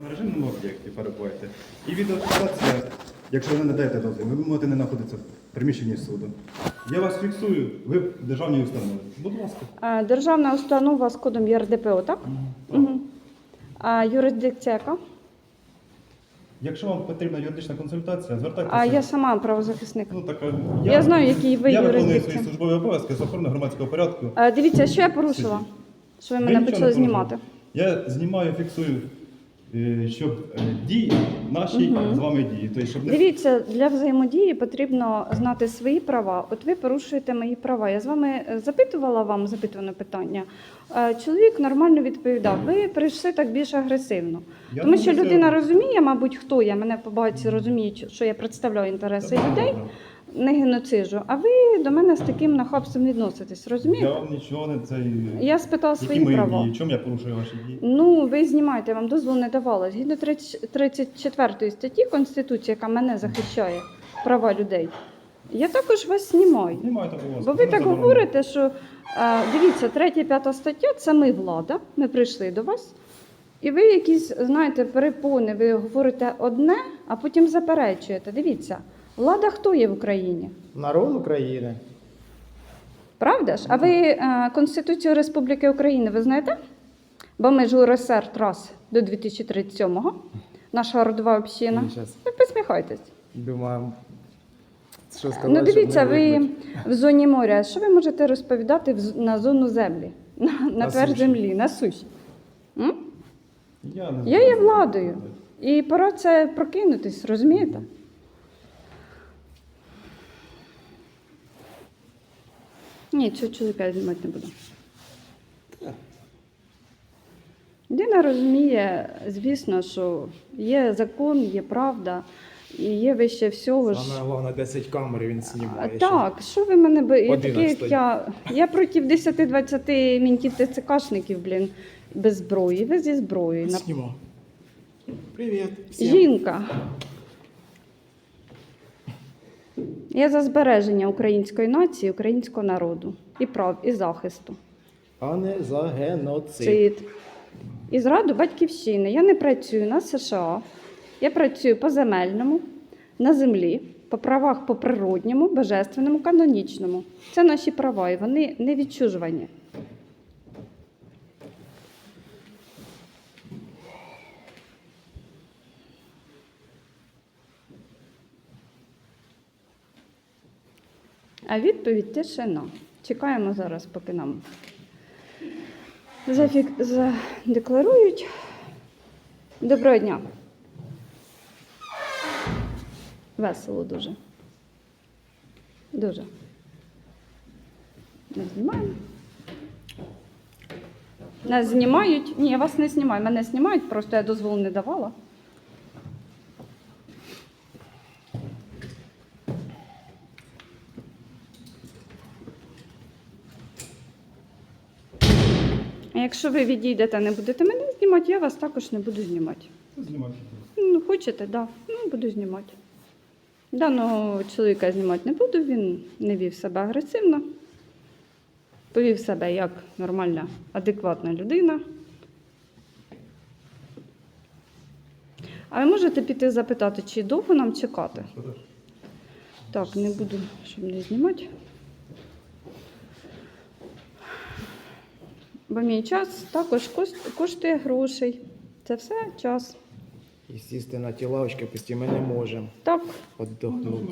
На режимному об'єкті перебуваєте. І відеофіксація, якщо ви не надаєте дозвіл, ви можете не знаходитися в приміщенні суду. Я вас фіксую, ви в державній установі. Будь ласка. Е, Державна установа з кодом ЄРДПО, так? Угу. А юрисдикція яка? Якщо вам потрібна юридична консультація, звертайтеся. А я сама правозахисник. Ну, так, Я знаю, які ви Я виконую свої службові обов'язки з охорони громадського порядку. Е, Дивіться, що я порушила? Що ви мене нічого почали порушили. знімати? Я знімаю, фіксую, щоб е, дії наші Мгм. з вами дії. Тобто, щоб не Дивіться, для взаємодії потрібно знати свої права. От ви порушуєте мої права. Я з вами е, запитувала вам запитуване питання. Е, Чоловік нормально відповідав. Ви прийшли так більш агресивно. Я Тому що людина розуміє, мабуть, хто я. Мене по багатці розуміють, що я представляю інтереси людей, не геноциджу. А ви до мене з таким нахабством відноситесь, Я вам нічого не цей. Я спитала Які свої мої права. дії? Чому я порушую ваші дії? Ну, ви знімаєте, вам дозвол не давала. Згідно 30 34 статті Конституції, яка мене захищає, права людей, я також вас знімаю. Знімайте, будь ласка. Бо ви так заборонено. говорите, що е, дивіться, 3 5 стаття це ми влада. Ми прийшли до вас. І ви якісь, знаєте, перепони, ви говорите одне, а потім заперечуєте. Дивіться, влада хто є в Україні? Народ України. Правда ж? А ви е, Конституцію Республіки України ви знаєте? Бо ми ж УРСР трас до 2037-го, наша родова община. Щас Ви посміхайтесь. думаю, що сказати. Ну щоб дивіться, не ви в зоні моря. Що ви можете розповідати в з- на зону землі, на, на, На твердь суші. землі, на суші? М? Я, не Я знаю. є владою. І пора це прокинутись, розумієте? Ні, цього чоловіка я знімати не буду. Людина розуміє, звісно, що є закон, є правда, і є вище всього ж. Саме головне 10 камер він А, знімає. Так, що ви мене би. Я, такий, як стоїть. я, я проти 10-20 мінтів ТЦКшників, блін, без зброї. Ви зі зброєю. Снімо. Привіт. Всім. Жінка. Я за збереження української нації, українського народу і прав, і захисту. А не за геноцид. Цит. І зраду батьківщини. Я не працюю на США. Я працюю по земельному, на землі, по правах по природньому, божественному, канонічному. Це наші права, і вони не відчужувані. А відповідь тишина. Чекаємо зараз, поки нам зафік... задекларують. Доброго дня. Весело дуже. Дуже. Ми знімаємо. Нас знімають. Ні, я вас не знімаю. Мене знімають, просто я дозволу не давала. Якщо ви відійдете, не будете мене знімати, я вас також не буду знімати. Знімати. Ну, хочете, так. Да. Ну, буду знімати. Даного чоловіка знімати не буду, він не вів себе агресивно. Повів себе як нормальна, адекватна людина. А ви можете піти запитати, чи довго нам чекати? Так, не буду, щоб не знімати. Бо мій час також коштує грошей. Це все час. Естественно, ті лавочки пусті ми не можемо Так. Ну,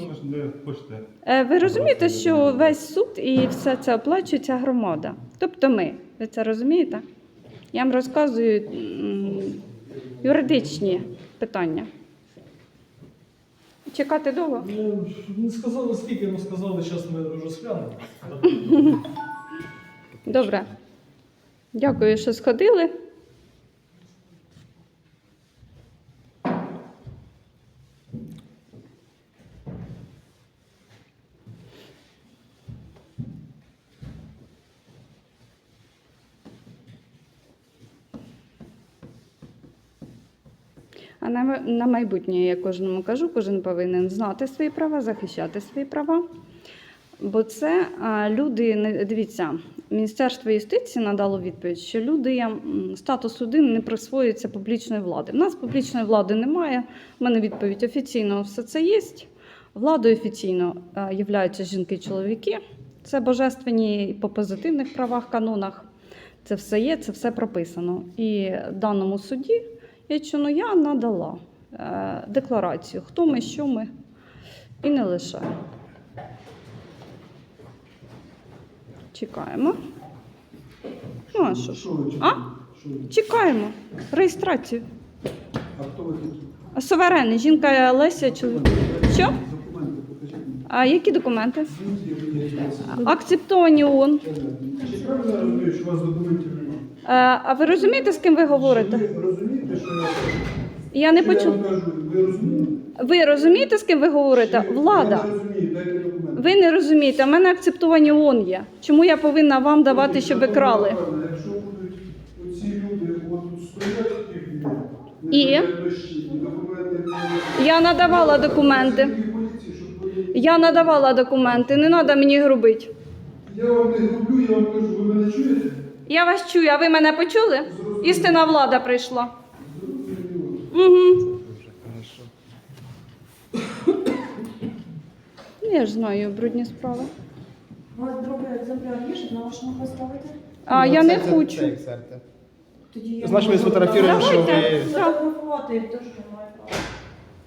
хочете. Е, Ви розумієте, що весь суд і все це оплачується громада. Тобто ми. Ви це розумієте? Я вам розказую юридичні питання. Чекати довго? Ну, Не сказали скільки, але сказали, зараз ми розглянемо. Добре. Дякую, що сходили. А на, майбутнє я кожному кажу, кожен повинен знати свої права, захищати свої права. Бо це а, люди, дивіться, Міністерство юстиції надало відповідь, що люди статус людини не присвоюється публічної влади. У нас публічної влади немає. У мене відповідь офіційно все це є. Владою офіційно е, являються жінки і чоловіки. Це божественні по позитивних правах, канонах. Це все є, це все прописано. І даному суді Ячуну я надала е, декларацію, хто ми, що ми, і не лише. Чекаємо. Ну, а що ж? Ви А? Чекаємо. Реєстрацію. А хто ви такі? Суверенний, жінка Леся, чоловік. Що? А які документи? Звідки ви? Акцептовані ООН. Чи правильно я розумію, що у вас документів немає? А ви розумієте, з ким ви говорите? Ви розумієте, що я не почув. Ви розумієте? Ви розумієте, з ким ви говорите? Влада. Я не документи. Ви не розумієте, в мене акцептовані ООН є. Чому я повинна вам давати, щоб ви крали? Якщо будуть оці люди от стоять І? і Я надавала документи. Я надавала документи, не треба мені грубити. Я вам не грублю, я вам кажу, ви мене чуєте? Я вас чую, а ви мене почули? Істинна влада прийшла. Угу. Дуже хорошо. Я ж знаю брудні справи. У вас другий екземпляр є, щоб на вашому поставити? А Ну, я це- не це- хочу. Тоді я Значить, ми можу що ви- Фотографувати теж немає права.